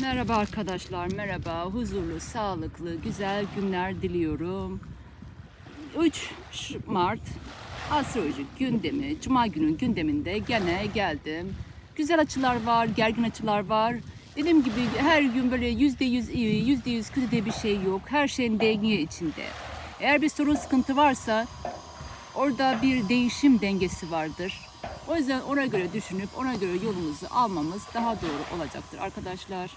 Merhaba arkadaşlar, merhaba. Huzurlu, sağlıklı, güzel günler diliyorum. 3 Mart astroloji gündemi, Cuma günün gündeminde gene geldim. Güzel açılar var, gergin açılar var. Dediğim gibi her gün böyle yüzde yüz iyi, yüzde yüz kötü diye bir şey yok. Her şeyin denge içinde. Eğer bir sorun sıkıntı varsa orada bir değişim dengesi vardır. O yüzden ona göre düşünüp ona göre yolumuzu almamız daha doğru olacaktır arkadaşlar.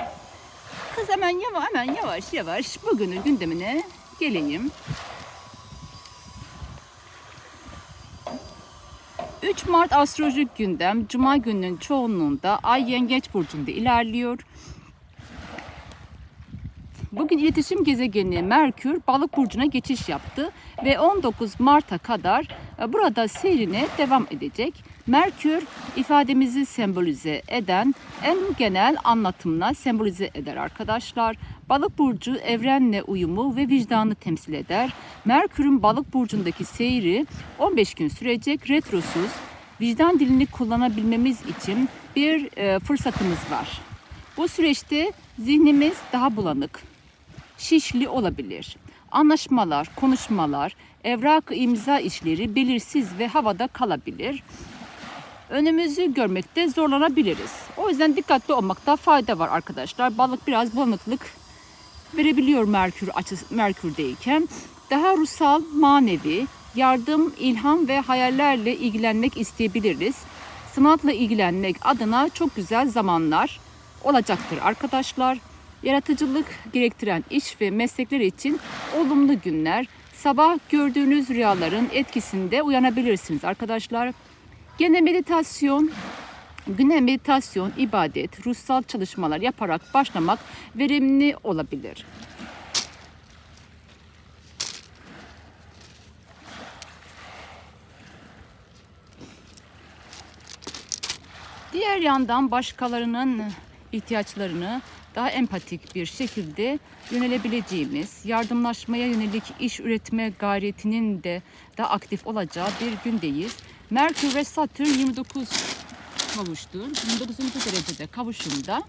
Kız hemen yavaş hemen yavaş yavaş bugünün gündemine geleyim. 3 Mart astrolojik gündem Cuma gününün çoğunluğunda Ay Yengeç Burcu'nda ilerliyor. Bugün iletişim gezegeni Merkür Balık burcuna geçiş yaptı ve 19 Mart'a kadar e, burada seyrine devam edecek. Merkür ifademizi sembolize eden en genel anlatımla sembolize eder arkadaşlar. Balık burcu evrenle uyumu ve vicdanı temsil eder. Merkür'ün Balık burcundaki seyri 15 gün sürecek retrosuz. Vicdan dilini kullanabilmemiz için bir e, fırsatımız var. Bu süreçte zihnimiz daha bulanık, şişli olabilir. Anlaşmalar, konuşmalar, evrak imza işleri belirsiz ve havada kalabilir. Önümüzü görmekte zorlanabiliriz. O yüzden dikkatli olmakta fayda var arkadaşlar. Balık biraz bulanıklık verebiliyor Merkür açısı Merkür'deyken. Daha ruhsal, manevi, yardım, ilham ve hayallerle ilgilenmek isteyebiliriz. Sanatla ilgilenmek adına çok güzel zamanlar olacaktır arkadaşlar. Yaratıcılık gerektiren iş ve meslekler için olumlu günler. Sabah gördüğünüz rüyaların etkisinde uyanabilirsiniz arkadaşlar. Gene meditasyon, güne meditasyon, ibadet, ruhsal çalışmalar yaparak başlamak verimli olabilir. Diğer yandan başkalarının ihtiyaçlarını daha empatik bir şekilde yönelebileceğimiz, yardımlaşmaya yönelik iş üretme gayretinin de daha aktif olacağı bir gündeyiz. Merkür ve Satürn 29 kavuştu. 29. derecede kavuşumda.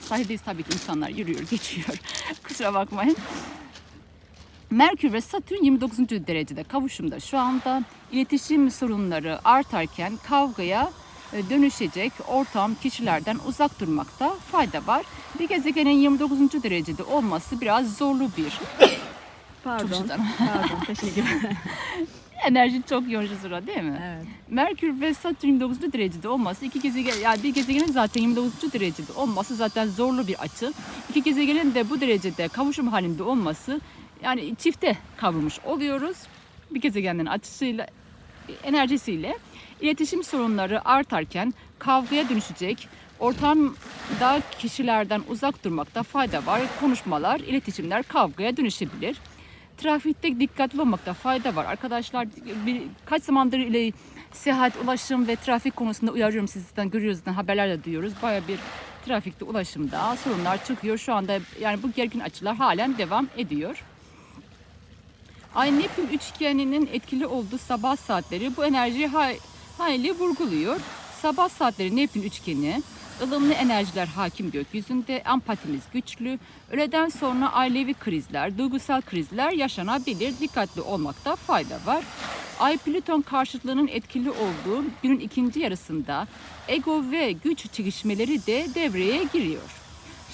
Sahildeyiz tabii ki insanlar yürüyor, geçiyor. Kusura bakmayın. Merkür ve Satürn 29. derecede kavuşumda şu anda iletişim sorunları artarken kavgaya e, dönüşecek ortam kişilerden uzak durmakta fayda var. Bir gezegenin 29. derecede olması biraz zorlu bir Pardon. Pardon. Teşekkürler. enerji çok yoğun sıra değil mi? evet. Merkür ve Satürn 29. derecede olması iki gezegen yani bir gezegenin zaten 29. derecede olması zaten zorlu bir açı. İki gezegenin de bu derecede kavuşum halinde olması yani çifte kavrulmuş oluyoruz. Bir gezegenin açısıyla enerjisiyle iletişim sorunları artarken kavgaya dönüşecek ortamda kişilerden uzak durmakta fayda var. Konuşmalar, iletişimler kavgaya dönüşebilir. Trafikte dikkatli olmakta fayda var. Arkadaşlar bir, kaç zamandır ile seyahat, ulaşım ve trafik konusunda uyarıyorum sizden görüyoruz zaten haberlerde duyuyoruz. Baya bir trafikte ulaşımda sorunlar çıkıyor. Şu anda yani bu gergin açılar halen devam ediyor. Ay Neptün üçgeninin etkili olduğu sabah saatleri bu enerjiyi hay- hayli vurguluyor. Sabah saatleri Neptün üçgeni ılımlı enerjiler hakim gökyüzünde, empatimiz güçlü. Öğleden sonra ailevi krizler, duygusal krizler yaşanabilir. Dikkatli olmakta fayda var. Ay Plüton karşıtlığının etkili olduğu günün ikinci yarısında ego ve güç çekişmeleri de devreye giriyor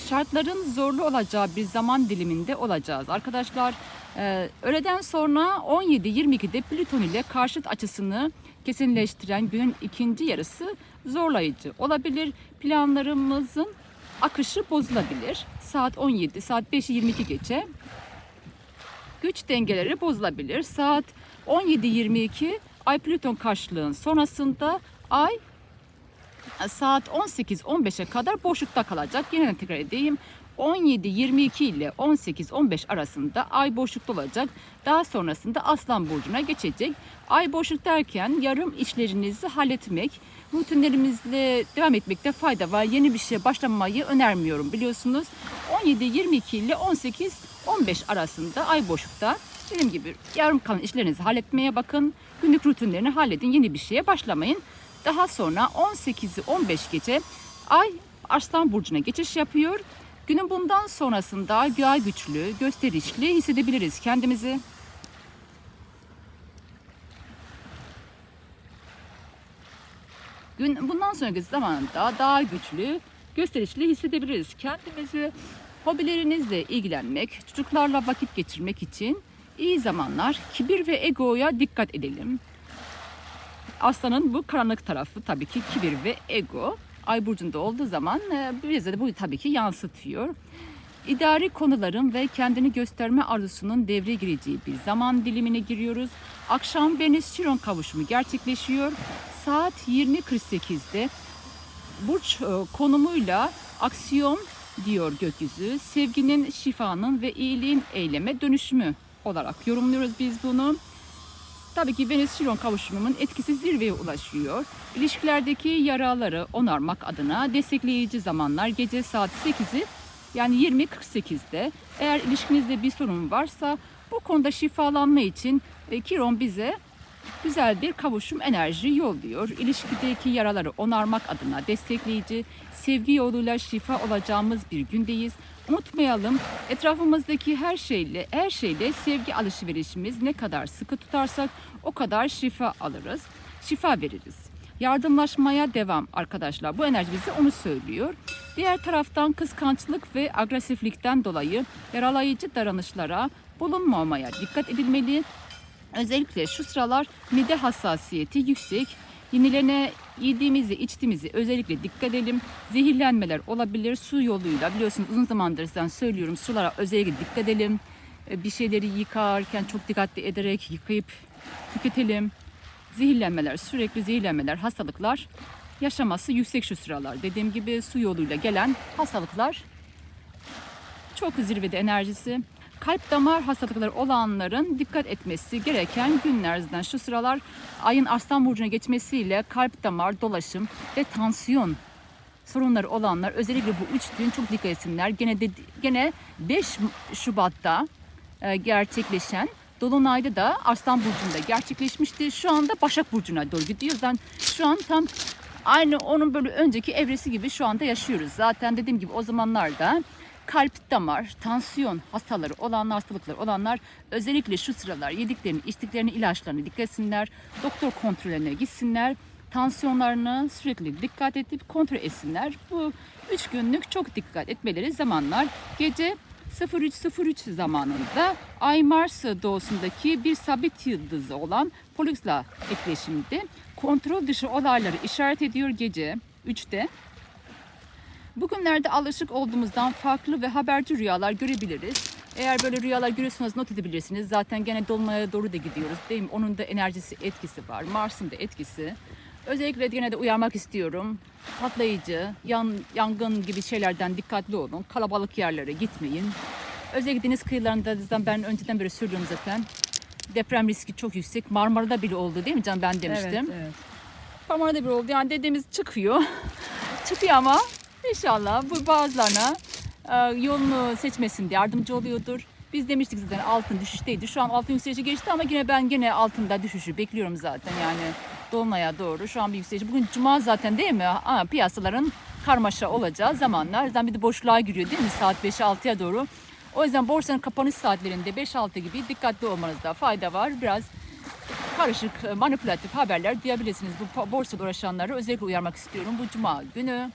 şartların zorlu olacağı bir zaman diliminde olacağız. Arkadaşlar e, öğleden sonra 17-22'de Plüton ile karşıt açısını kesinleştiren günün ikinci yarısı zorlayıcı olabilir. Planlarımızın akışı bozulabilir. Saat 17, saat 5'i 22 geçe güç dengeleri bozulabilir. Saat 17-22 Ay Plüton karşılığın sonrasında Ay saat 18-15'e kadar boşlukta kalacak. Yine tekrar edeyim. 17-22 ile 18-15 arasında ay boşlukta olacak. Daha sonrasında Aslan Burcu'na geçecek. Ay boşluk derken yarım işlerinizi halletmek, rutinlerimizle devam etmekte fayda var. Yeni bir şeye başlamayı önermiyorum biliyorsunuz. 17-22 ile 18-15 arasında ay boşlukta. Dediğim gibi yarım kalan işlerinizi halletmeye bakın. Günlük rutinlerini halledin. Yeni bir şeye başlamayın. Daha sonra 18'i 15 gece ay Arslan Burcu'na geçiş yapıyor. Günün bundan sonrasında daha güçlü, gösterişli hissedebiliriz kendimizi. Gün bundan sonraki zamanda daha güçlü, gösterişli hissedebiliriz kendimizi. Hobilerinizle ilgilenmek, çocuklarla vakit geçirmek için iyi zamanlar. Kibir ve egoya dikkat edelim. Aslanın bu karanlık tarafı tabii ki kibir ve ego. Ay burcunda olduğu zaman e, bize de bu tabii ki yansıtıyor. İdari konuların ve kendini gösterme arzusunun devreye gireceği bir zaman dilimine giriyoruz. Akşam Venüs-Chiron kavuşumu gerçekleşiyor. Saat 20.48'de burç e, konumuyla aksiyon diyor gökyüzü. Sevginin, şifanın ve iyiliğin eyleme dönüşümü olarak yorumluyoruz biz bunu. Tabii ki Venüs-Chiron kavuşumunun etkisi zirveye ulaşıyor. İlişkilerdeki yaraları onarmak adına destekleyici zamanlar gece saat 8'i yani 20.48'de. Eğer ilişkinizde bir sorun varsa bu konuda şifalanma için e, Chiron bize güzel bir kavuşum enerji yolluyor. İlişkideki yaraları onarmak adına destekleyici, sevgi yoluyla şifa olacağımız bir gündeyiz. Unutmayalım etrafımızdaki her şeyle, her şeyle sevgi alışverişimiz ne kadar sıkı tutarsak o kadar şifa alırız, şifa veririz. Yardımlaşmaya devam arkadaşlar. Bu enerji bize onu söylüyor. Diğer taraftan kıskançlık ve agresiflikten dolayı yaralayıcı davranışlara bulunmamaya dikkat edilmeli. Özellikle şu sıralar mide hassasiyeti yüksek. Yenilerine yediğimizi, içtiğimizi özellikle dikkat edelim. Zehirlenmeler olabilir su yoluyla. Biliyorsunuz uzun zamandır sizden söylüyorum sulara özellikle dikkat edelim. Ee, Bir şeyleri yıkarken çok dikkatli ederek yıkayıp tüketelim. Zehirlenmeler, sürekli zehirlenmeler, hastalıklar yaşaması yüksek şu sıralar. Dediğim gibi su yoluyla gelen hastalıklar çok zirvede enerjisi. Kalp damar hastalıkları olanların dikkat etmesi gereken günlerden şu sıralar ayın Arslan Burcu'na geçmesiyle kalp damar, dolaşım ve tansiyon sorunları olanlar özellikle bu üç gün çok dikkat etsinler. Gene de, gene 5 Şubat'ta e, gerçekleşen Dolunay'da da Arslan Burcu'nda gerçekleşmişti. Şu anda Başak Burcu'na doğru gidiyor. Yani şu an tam aynı onun böyle önceki evresi gibi şu anda yaşıyoruz. Zaten dediğim gibi o zamanlarda kalp damar, tansiyon hastaları olanlar, hastalıkları olanlar özellikle şu sıralar yediklerini, içtiklerini, ilaçlarını dikkat etsinler. Doktor kontrollerine gitsinler. Tansiyonlarını sürekli dikkat edip kontrol etsinler. Bu üç günlük çok dikkat etmeleri zamanlar. Gece 0303 zamanında Ay Mars doğusundaki bir sabit yıldızı olan Pollux'la etkileşimde kontrol dışı olayları işaret ediyor gece 3'te. Bugünlerde alışık olduğumuzdan farklı ve haberci rüyalar görebiliriz. Eğer böyle rüyalar görüyorsanız not edebilirsiniz. Zaten gene dolunaya doğru da gidiyoruz değil mi? Onun da enerjisi etkisi var. Mars'ın da etkisi. Özellikle gene de uyarmak istiyorum. Patlayıcı, yan, yangın gibi şeylerden dikkatli olun. Kalabalık yerlere gitmeyin. Özellikle deniz kıyılarında zaten ben önceden beri söylüyorum zaten. Deprem riski çok yüksek. Marmara'da bile oldu değil mi Can ben demiştim. Evet, evet. Marmara'da bir oldu. Yani dediğimiz çıkıyor. çıkıyor ama inşallah bu bazılarına e, yolunu seçmesinde yardımcı oluyordur. Biz demiştik zaten altın düşüşteydi. Şu an altın yükselişi geçti ama yine ben yine altında düşüşü bekliyorum zaten yani dolunaya doğru. Şu an bir yükseliş. Bugün cuma zaten değil mi? Ama piyasaların karmaşa olacağı zamanlar. Zaten bir de boşluğa giriyor değil mi? Saat 5'e 6'ya doğru. O yüzden borsanın kapanış saatlerinde 5-6 gibi dikkatli olmanızda fayda var. Biraz karışık, e, manipülatif haberler duyabilirsiniz. Bu borsada uğraşanları özellikle uyarmak istiyorum. Bu cuma günü.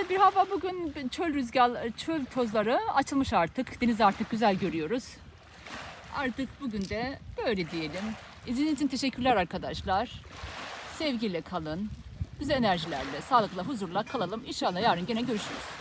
Güzel bir hava bugün çöl rüzgar, çöl tozları açılmış artık. Deniz artık güzel görüyoruz. Artık bugün de böyle diyelim. İzlediğiniz için teşekkürler arkadaşlar. Sevgiyle kalın. Güzel enerjilerle, sağlıkla, huzurla kalalım. İnşallah yarın gene görüşürüz.